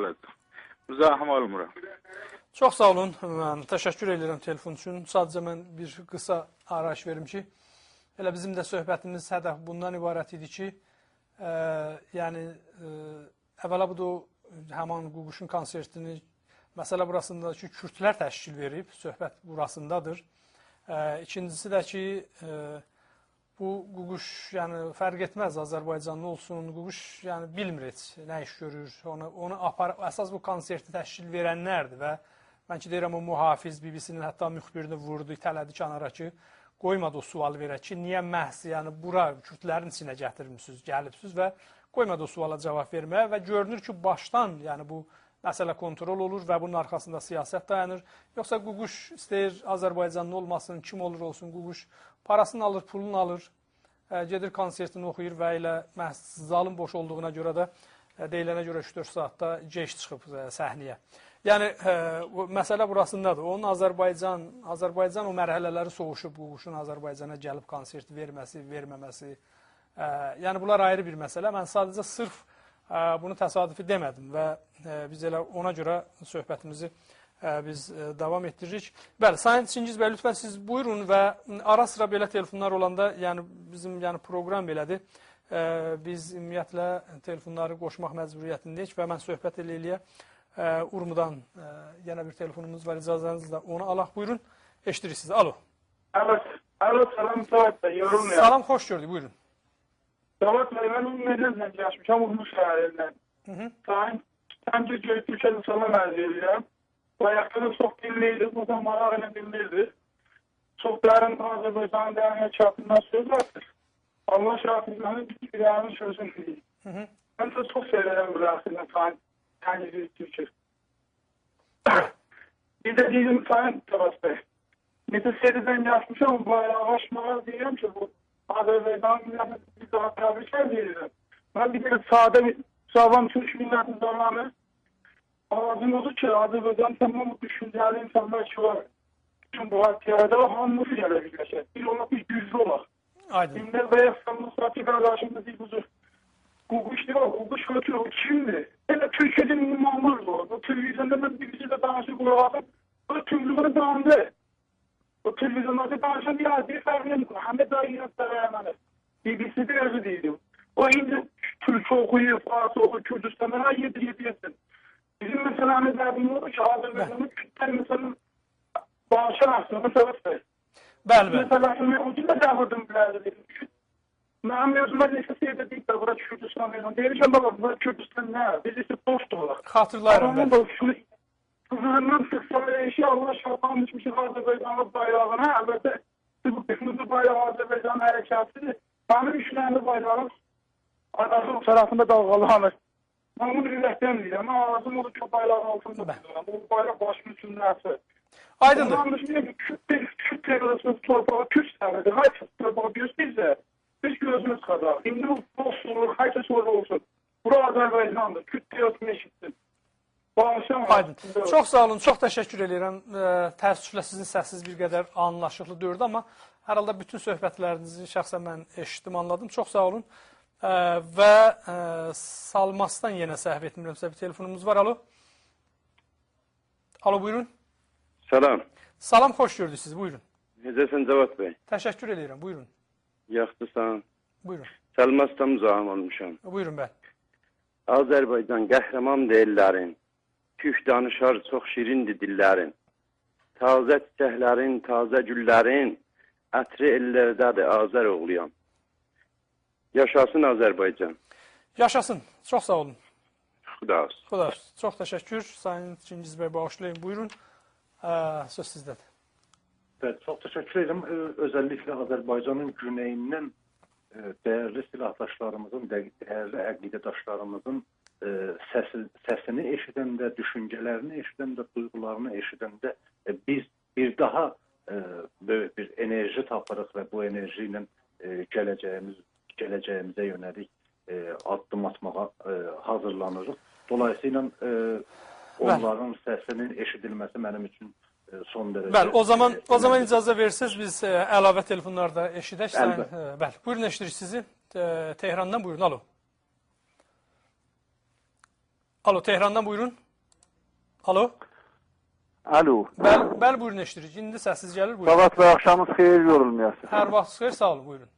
olacaq. Müzahim olmuram. Çox sağ olun. Mən təşəkkür edirəm telefon üçün. Sadəcə mən bir qısa araş verim ki, elə bizim də söhbətimiz hədəf bundan ibarət idi ki, ə, yəni ə, əvvəla budur həman Quguşun konsertini məsələ burasında ki, kürdlər təşkil verib, söhbət burasındadır. Ə, ikincisi də ki, ə, bu Ququş yəni fərq etməz Azərbaycanlı olsun, Ququş yəni bilmir heç nə iş görür. Onu onu apar əsas bu konserti təşkil verənlərdir və mən ki deyirəm o mühafiz BBC-nin hətta müxbirini vurdu, itələdi kənara ki, qoymadı o sualı verək ki, niyə məhz yəni bura kürdlərin içinə gətirmisiniz, gəlibsiz və qoymadı o suala cavab verməyə və görünür ki, başdan yəni bu məsələ kontrol olur və bunun arxasında siyasət dayanır. Yoxsa Ququş istəyir Azərbaycanlı olmasın, kim olur olsun Ququş parasını alır, pulunu alır, ə, gedir konsertini oxuyur və elə məhz zalın boş olduğuna görə də ə, deyilənə görə 3-4 saatda gec çıxıb ə, səhnəyə. Yəni ə, məsələ burasındadır. Onun Azərbaycan, Azərbaycan o mərhələləri soğuşub Quşun Azərbaycana gəlib konsert verməsi, verməməsi. Ə, yəni bunlar ayrı bir məsələ. Mən sadəcə sırf ə, bunu təsadüfi demədim və ə, biz elə ona görə söhbətimizi biz ə, davam etdiririk. Bəli, Sayın Çingiz bəy, lütfən siz buyurun və ara sıra belə telefonlar olanda, yəni bizim yəni proqram belədir. Biz ümumiyyətlə telefonları qoşmaq məcburiyyətindəyik və mən söhbət elə-eləyə ə, Urmudan ə, yenə bir telefonumuz var icazənizlə onu alaq. Buyurun. Eşidirik sizi. Alo. Alo, alo salam Savat Bey, yorum ya. Salam, xoş gördük. Buyurun. Savat Bey, ben Ümreden zəncləşmişəm, Urmuş şəhərindən. Sayın, səncə Göyük Türkədə salam ərz edirəm. Bayaqda da çox dinləyirdi, bu da maraq ilə dinləyirdi. Çox dərin Azərbaycanın dərin həkatından söz vardır. Allah şahidlərini bir yanın sözünü deyir. Hı -hı. Ben de çok severim burasını Sayın Kendisi Türkçe. bir de değilim Sayın Tabas Bey. Nefes seriden yazmışım bayağı başmalar diyorum ki bu Azerbaycan milletine bir daha tebrikler diyelim. Ben bir de sade bir sağlam Türk milletin zamanı ağzım oldukça Azerbaycan tamamı düşünceli insanlar ki var. Bütün bu hadiyada hamısı gelebilir. Bir ona bir güclü olar. Aydın. Şimdi beyaz sandıkçı kardeşimiz değil budur. Kukuş değil o. Kukuş kötü o. Kimdi? Hele Türkiye'de imamlar var. O televizyonda ben bir bizi de dansı kulağım. O tümlüğünü dağındı. O televizyonda dansı bir adı fermin. Muhammed Ayyaz Saraymanı. BBC'de yazı değildi. O şimdi Türkçe okuyor, Fatih okuyor, Kürdistan'dan ayıp diyebilirsin. Bizim mesela Ahmet abim olur ki Azerbaycan'ın Kürtler mesela bağışan aslında mesela. Bəli, bəli. Mesela şimdi o gün de davrandım biraz dedim. Mənim özümə neçə şeydə deyib də bura Kürdistan verin. Deyirəm baba bura Kürdistan nə? Biz isə dost olaq. Xatırlayıram Amma bəli. bu şunu Kızılından sıksam eşi Allah şartlan düşmüşük Azərbaycanın bayrağına. Əlbəttə bu kırmızı bayrağı Azərbaycan hərəkətidir. Mənim üçlənli bayrağım Anadolu tarafında dalgalanır. Ben bunu ürəkdən deyirəm. Ama ağzım olur ki o bayrağın altında duruyorum. Bu bayraq başımın üstündəsi. Aydındır. Ondan dışında Kürt, Kürt teröristinin torpağı Kürt serveti. Hayır torpağı gösterse biz gözümüz kadar. Şimdi bu dost olur, hayta soru olsun. Bura. Kürt teröristini eşitsin. Bağışlama. Aydın. Çox sağ olun, çox təşəkkür edirəm. Təəssüflə sizin səsiniz bir qədər anlaşıqlı deyildi, amma hər halda bütün söhbətlərinizi şəxsən mən eşitdim, anladım. Çox sağ olun. Və ə, Salmasdan yenə səhv etmirəmsə bir telefonumuz var. Alo. Alo, buyurun. Salam. Salam, xoş gördük sizi. Buyurun. Necəsən Cavad bəy? Təşəkkür edirəm. Buyurun. Yaxşısan. Buyurun. Səlmasdan müzahim olmuşam. Buyurun bəli. Azərbaycan qəhrəman deyirlərin. Türk danışar çox şirindir dillərin. Tazə çiçəklərin, tazə güllərin ətri ellərdədir Azər oğluyam. Yaşasın Azərbaycan. Yaşasın. Çox sağ olun. Xuda olsun. Xuda olsun. Çox təşəkkür. Sayın Çingiz bəy bağışlayın. Buyurun. Ə, söz sizdədir. Evet, çok teşekkür ederim. Ee, özellikle Azerbaycan'ın güneyinden e, değerli silahdaşlarımızın, değerli əqidədaşlarımızın səsi, səsini eşidəndə, düşüncələrini eşidəndə, duyğularını eşidəndə biz bir daha böyük bir enerji tapırıq və bu enerji ilə gələcəyimiz gələcəyimizə yönəlik e, addım atmağa e, hazırlanırıq. Dolayısıyla e, onların səsinin eşidilməsi mənim üçün e, son dərəcə Bəli, o zaman e, o zaman icazə verirsiniz biz ə, əlavə telefonlarda eşidək. Sayın, Əlbəttə. ə, bəli, buyurun eşidirik sizi. Ə, Tehrandan buyurun. Alo. Alo, Tehrandan buyurun. Alo. Alo. Bəli, bəli buyurun eşidirik. İndi səssiz gəlir, buyurun. Sabah və axşamınız xeyir yorulmayasın. Hər vaxt xeyir, sağ olun, buyurun.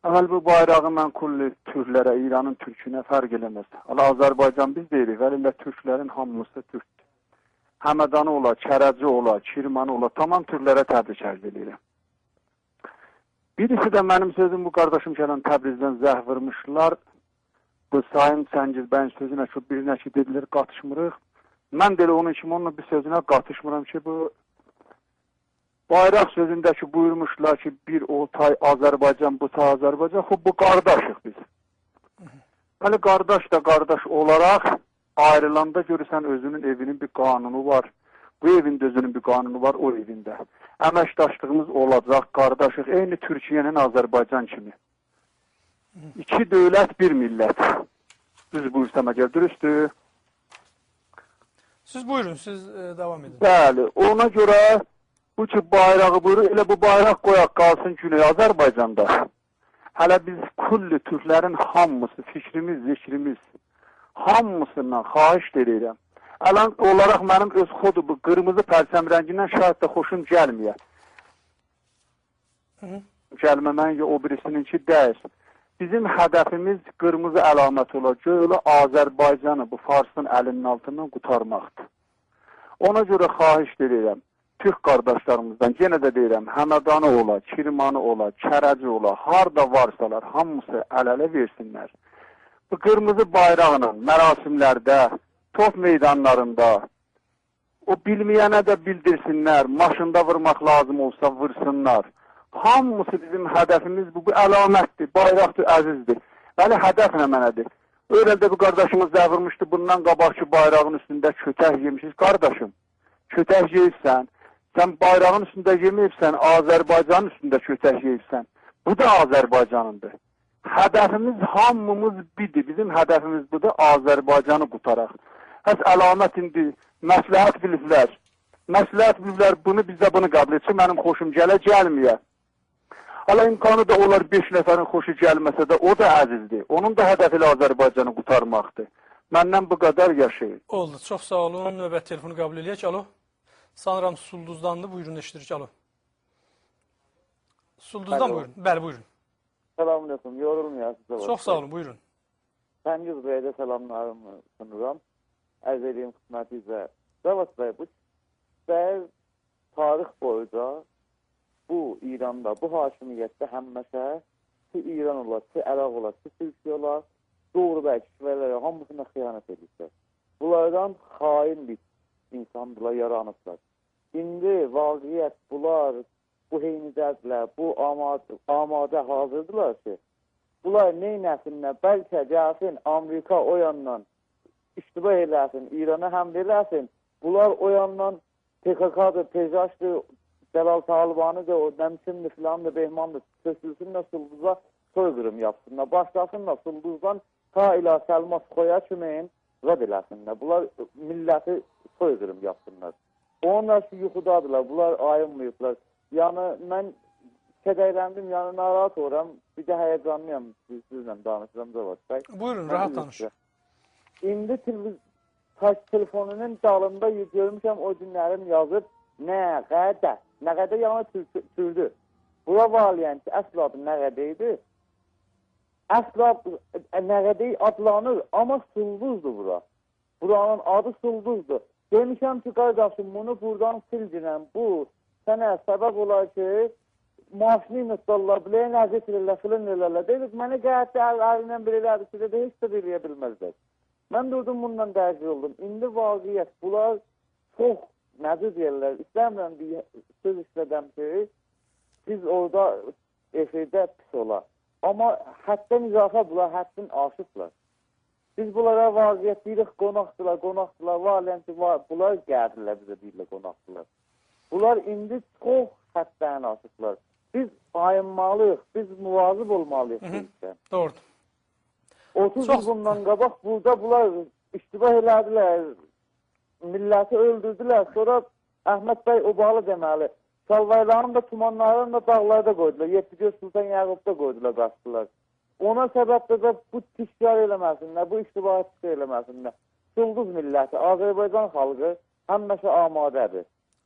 Əvvəl bu bayrağı mən kulli türklərə, İranın türkünə fərq eləməz. Hala Azərbaycan biz deyirik, vəlillə türklərin hamısı türkdür. Həmədanı ola, Kərəci ola, Kirmanı ola, tamam türklərə təbrik ərz edirəm. Birisi də mənim sözüm bu qardaşım gələn Təbrizdən zəh vurmuşlar. Bu Sayın Cəngiz bəyin sözünə şu birinə ki dedilir qatışmırıq. Mən də elə onun kimi onun bir sözünə qatışmıram ki bu Bayraq sözündəki buyurmuşlar ki, bir o tay Azərbaycan, bu tay Azərbaycan. Xub bu qardaşıq biz. Hələ qardaş da qardaş olaraq ayrılanda görürsən özünün evinin bir qanunu var. Bu evin özünün bir qanunu var o evində. Əməkdaşlığımız olacaq, qardaşıq. Eyni Türkiyənin Azərbaycan kimi. İki dövlət, bir millət. Düz buyursam əgər dürüstdür. Siz buyurun, siz e, devam edin. Bəli, ona görə bu ki bayrağı buyurur, elə bu bayraq qoyaq qalsın Güney Azərbaycanda. Hələ biz kulli türklərin hamısı, fikrimiz, zikrimiz hamısından xahiş edirəm. Ələn olaraq mənim öz xodu bu qırmızı pərsəm rəngindən şahid də xoşum gəlməyə. Gəlməmən ya o birisininki deyil. Bizim hədəfimiz qırmızı əlamət ola, gölə Azərbaycanı bu Farsın əlinin altından qurtarmaqdır. Ona görə xahiş edirəm, Türk qardaşlarımızdan yenə də deyirəm, Həmədanı ola, Kirmanı ola, Kərəci ola, harda varsalar hamısı əl-ələ versinlər. Bu qırmızı bayraqla mərasimlərdə, top meydanlarında o bilməyənə də bildirsinlər, maşında vurmaq lazım olsa vursunlar. Hamısı bizim hədəfimiz bu, bu əlamətdir, bayraqdır, əzizdir. Bəli, hədəf nə mənədir? Öyrəldə bu qardaşımız da vurmuşdu, bundan qabaqki bayrağın üstündə kötək yemişiz. Qardaşım, kötək yeyirsən, sən bayrağın üstündə yeməyibsən, Azərbaycanın üstündə kötək yeyibsən. Bu da Azərbaycanındır. Hədəfimiz hamımız bidir. Bizim hədəfimiz budur, Azərbaycanı qutaraq. Həs əlamət indi məsləhət biliblər. Məsləhət biliblər, bunu bizə bunu qəbul etsin, mənim xoşum gələ, gəlməyə. Hala imkanı da olar 5 nəfərin xoşu gəlməsə də o da əzizdir. Onun da hədəfi elə Azərbaycanı qutarmaqdır. Məndən bu qədər yaşayın. Oldu, çox sağ olun. Növbət telefonu qəbul eləyək. Alo. Sanıram Sulduzdandır. Buyurun, eşidirik. Alo. Sulduzdan Alo. buyurun. Bəli, buyurun. Selamünaleyküm. Yorulmayasınız. Çox sağ olun, buyurun. Cengiz Bey'e de selamlarımı sunuram. Ərz edeyim xidmətinizə. Cavad bəy, bu şəhər tarix boyunca bu İranda, bu hakimiyyətdə həmməşə ki İran olar, ki Əraq olar, ki Türkiyə olar, doğru bəy kişilərə hamısına xəyanət edirlər. Bunlardan xain bir insandılar, yaranıblar. İndi vaqiət bunlar bu heynidədirlər, bu amadə, amadə hazırdılar ki, bunlar neynəsinlər, bəlkə gəlsin Amerika o yandan iştiba eləsin, İrana həmlə eləsin, bunlar o yandan PKK-dır, PJH-dır, Cəlal Talibanıdır, o nəmçindir, filandır, Behmandır, sökülsünlər, Sulduz'a soyqırım yapsınlar, başlasınlar Sulduz'dan ta ilə Səlmas Xoya kimi rad eləsinlər. Bunlar milləti soyqırım yapsınlar. Onlar şu yuxudadırlar, bunlar ayınmayıblar. Yəni, mən kədərləndim, yəni narahat oluram, bir də həyəcanlıyam siz, sizlə danışıram Cavad bəy. Buyurun, Mən rahat danış. İndi televiz telefonunun dalında görmüşəm o günlərim yazıb nə qədər, nə qədər yana tür- türdü. Bura valiyyəti əsl adı nə qədər idi? Əsl adı nə qədər adlanır, amma sulduzdur bura. Buranın adı sulduzdur. Demişəm ki, qardaşım bunu buradan sildirəm. Bu sənə səbəb olar ki, maaşını unutdular, bilə nəzət edirlər, filan edirlər. Dedik, mənə qəyətdə əl əlindən bir elədi ki, dedi, heç də eləyə bilməzlər. Mən durdum bundan dəqiq oldum. İndi vaqiyyət, bunlar çox, necə deyirlər, istəmirəm bir söz istədəm ki, siz orada efirdə pis ola. Amma həddən izafə bunlar həddin aşıqlar. Biz bunlara vaqiyyət deyirik, qonaqdılar, qonaqdılar, valən ki, bunlar gəldilər bizə deyirlər, qonaqdılar. Bunlar indi çox həddən aşıqlar. Biz ayınmalıyıq, biz muvazib olmalıyıq bu işdən. Doğrudur. 30 Çox- il bundan qabaq burada bunlar iştibah elədilər, milləti öldürdülər. Sonra Əhməd bəy obalı deməli, Salvayların da tumanlarını da dağlarda qoydular. Yettigöz Sultan Yaqubda qoydular, qaçdılar. Ona səbəb də, bu tikrar eləməsinlər, bu iştibahı tikrar eləməsinlər. Ulduz milləti, Azərbaycan xalqı həmişə amadədir.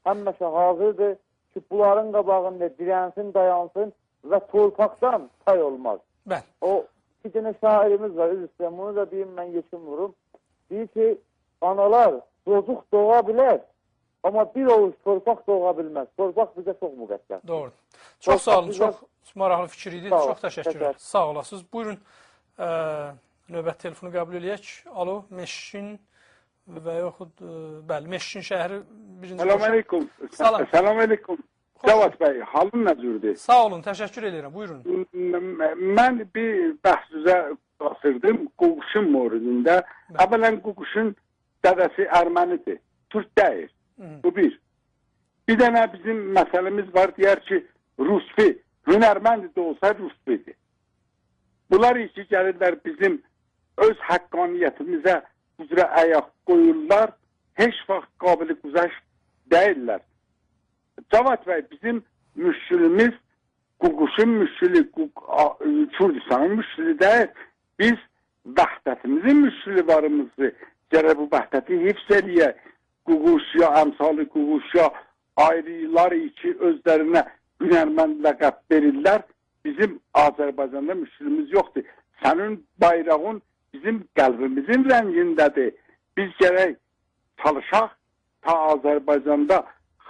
Həmişə hazırdır ki, bunların qabağında dirənsin, dayansın və torpaqdan pay olmaz. Bəli. O bir dənə şairimiz var, üzr istəyirəm, bunu da deyim, mən yetim vurum. Deyir ki, analar çocuq doğa bilər, amma bir ovuc torpaq doğa bilməz. Torpaq bizə çox müqəddəs. Doğru. Çox Çox sağ olun. güzel. Çox maraqlı fikir idi. Sağ Çox təşəkkür edirəm. təşəkkür. Sağ olasınız. Buyurun. Ə, növbət telefonu qəbul eləyək. Alo, Meşin və yaxud ə, bəli, Meşin şəhəri birinci Salam qoşun. əleykum. Salam. Salam əleykum. Cavad bəy, halın nə cürdür? Sağ olun, təşəkkür edirəm. Buyurun. Mən bir bəhsüzə basırdım Quşun mövzusunda. Əvvələn Quşun dədəsi ermənidir. Türk deyil. Hı. Bu bir. Bir dənə bizim məsələmiz var, deyər ki, Rusfi, hünərmənd də olsa Rusfidir. Bunlar işi gəlirlər bizim öz haqqaniyyətimizə üzrə ayaq qoyurlar. Heç vaxt qabili güzəş deyirlər. Cavad bəy bizim müşkülümüz Quşun müşkülü, Kürdistanın müşkülü deyil. Biz vəhdətimizin müşkülü varımızı gərək bu vəhdəti hifz eləyə. Quş ya əmsalı Quş ya ayrılar ki özlərinə hünərmənd ləqəb verirlər. Bizim Azərbaycanda müşkülümüz yoxdur. Sənin bayrağın bizim qəlbimizin rəngindədir. Biz gərək çalışaq ta Azərbaycanda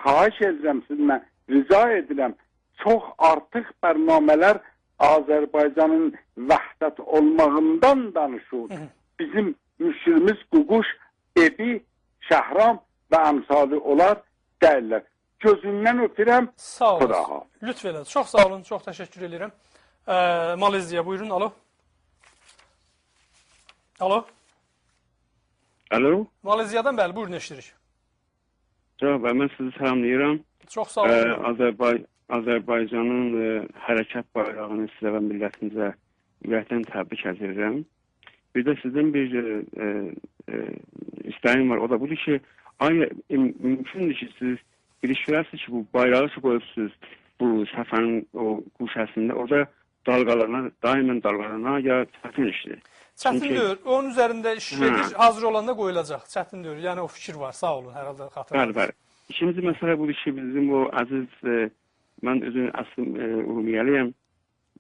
xahiş edirəm sizdən, rica edirəm. Çox artıq bərnamələr Azərbaycanın vəhdət olmağından danışır. Bizim müşkülümüz Ququş, Ebi, Şəhram və əmsalı olar deyirlər. Gözündən öpürəm. Sağ olun. Lütf elədi. Çox sağ olun. Çox təşəkkür edirəm. Ə, Maleziya buyurun. Alo. Alo. Alo, Maleziyadan bəli, buyurun eşidirik. cavab mən sizi salamlayıram. Çox sağ olun. Azərbay Azərbaycanın e, hərəkat bayrağını sizə və millətinizə ürəkdən təbrik edirəm. Bir də sizin bir e, e, istəyim var. O da budur ki, aya im- mümkündür ki, siz bilişdirəsiniz ki, bu bayrağı ki qoyubsunuz bu səfərin o quşəsində, orada dalğalana, daimən dalğalana ya çətin işdir. Çətin Çünki- deyil. Onun üzərində iş gedir, hazır olanda qoyulacaq. Çətin deyil. Yəni o fikir var. Sağ olun. Hər halda Bəli, xatırladınız. bəli. İkinci məsələ budur ki, bizim o əziz, e, mən özüm əslım e, Urmiyəliyəm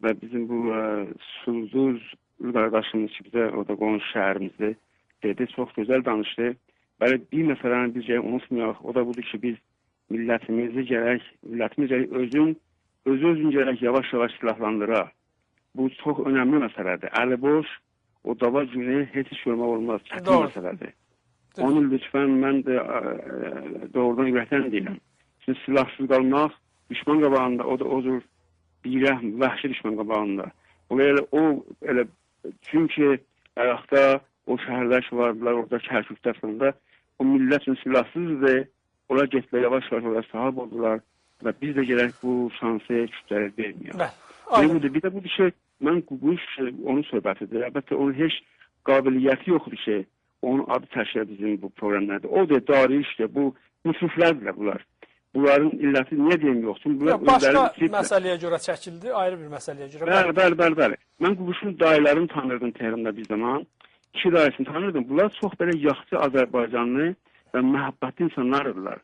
və bizim bu e, Sulduz qardaşımız ki, bizə orada qonşu şəhərimizdir, dedi, çox gözəl danışdı. Bəli, bir məsələni biz gərək unutmayaq, o da budur ki, biz millətimizi gərək, millətimiz gərək özün, özü özün gərək yavaş-yavaş silahlandıraq. Bu çox önəmli məsələdir. Əli boş, o dava günü heç iş görmək olmaz, çətin məsələdir. Onu lütfən mən də ə, doğrudan ürəkdən deyirəm. Siz silahsız qalmaq düşman qabağında, o da o cür birəhm, vəhşi düşman qabağında. O elə o elə çünki Əraqda o şəhərlər ki vardılar, orada Kərkükdə fırında o millət üçün silahsızdır. Onlar getdilər yavaş-yavaş oraya sahib oldular və biz də gərək bu şansı kütlərə verməyək. Bəli. Bir, Aynen. budur, bir də ki, mən Ququş onun söhbətidir. Əlbəttə onun heç qabiliyyəti yoxdur ki, onun adı təşkil bizim bu proqramlarda. O da dari işdir. Bu müsriflərdir bunlar. Bunların illəti niyə deyim yoxdur? Bunlar Yox, başqa müsriflər. məsələyə görə çəkildi, ayrı bir məsələyə görə. Bəli, bəli, bəli, bəli. Mən Qubuşun dayılarını tanırdım Tehran'da bir zaman. İki dayısını tanırdım. Bunlar çox belə yaxşı Azərbaycanlı və məhəbbətli insanlardılar.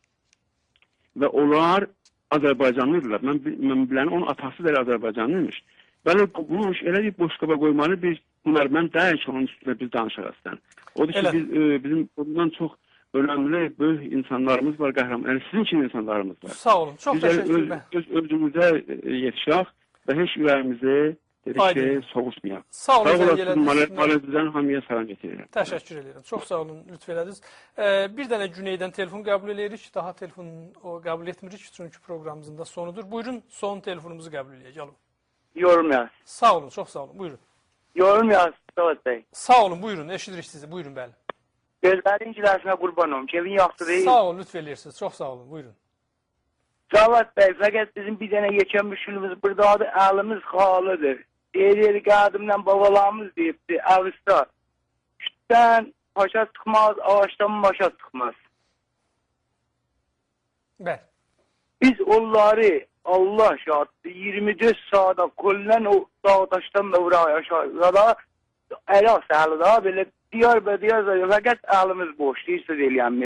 Və onlar Azərbaycanlıdırlar. Mən, mən bilən onun atası da Azərbaycanlıymış. Belə Qubuş elə bir boşqaba qoymalı bir hünərmənd deyil ki, onun üstündə biz danışaq əslən. Odur ki, Elə. biz, e, bizim bundan çox önəmli böyük insanlarımız var, qəhrəman. Yəni sizin kimi insanlarımız var. Sağ olun. Çox Biz öz, təşəkkür edirəm. öz özümüzə e, yetişək və heç ürəyimizi dedik Aydın. ki, soğutmayaq. Sağ olun, Sağ zəng olasınız, elədiniz. Mal- Maleziyədən hamıya salam getirirəm. Təşəkkür edirəm. Çox sağ olun, lütf elədiniz. Ee, bir dənə Güneydən telefon qəbul edirik. Daha telefon o qəbul etmirik çünki proqramımızın da sonudur. Buyurun, son telefonumuzu qəbul edək. Alo. Yorum yaz. Sağ olun, çox sağ olun. Buyurun. Yorum yaz Davat Bey. Sağ olun, buyurun. Eşidirik sizi. Buyurun, bəli. Gözlerin cilasına kurban olum. Kevin yaktı değil. Sağ olun, lütf eləyirsiniz. Çox sağ olun. Buyurun. Davat Bey fakat bizim bir tane geçen müşkülümüz burada adı elimiz halıdır. Diğeri kadımdan babalarımız deyipti. Avista. Kütten paşa çıkmaz, ağaçtan başa çıkmaz. Bəli. Biz onları Allah şahidi 24 saate kullen o dağ taştan da buraya aşağı. Ya da əlaq sağlı da belə diyar və diyar zayıf fəqət əlimiz boş, deyirsiz eləyəm.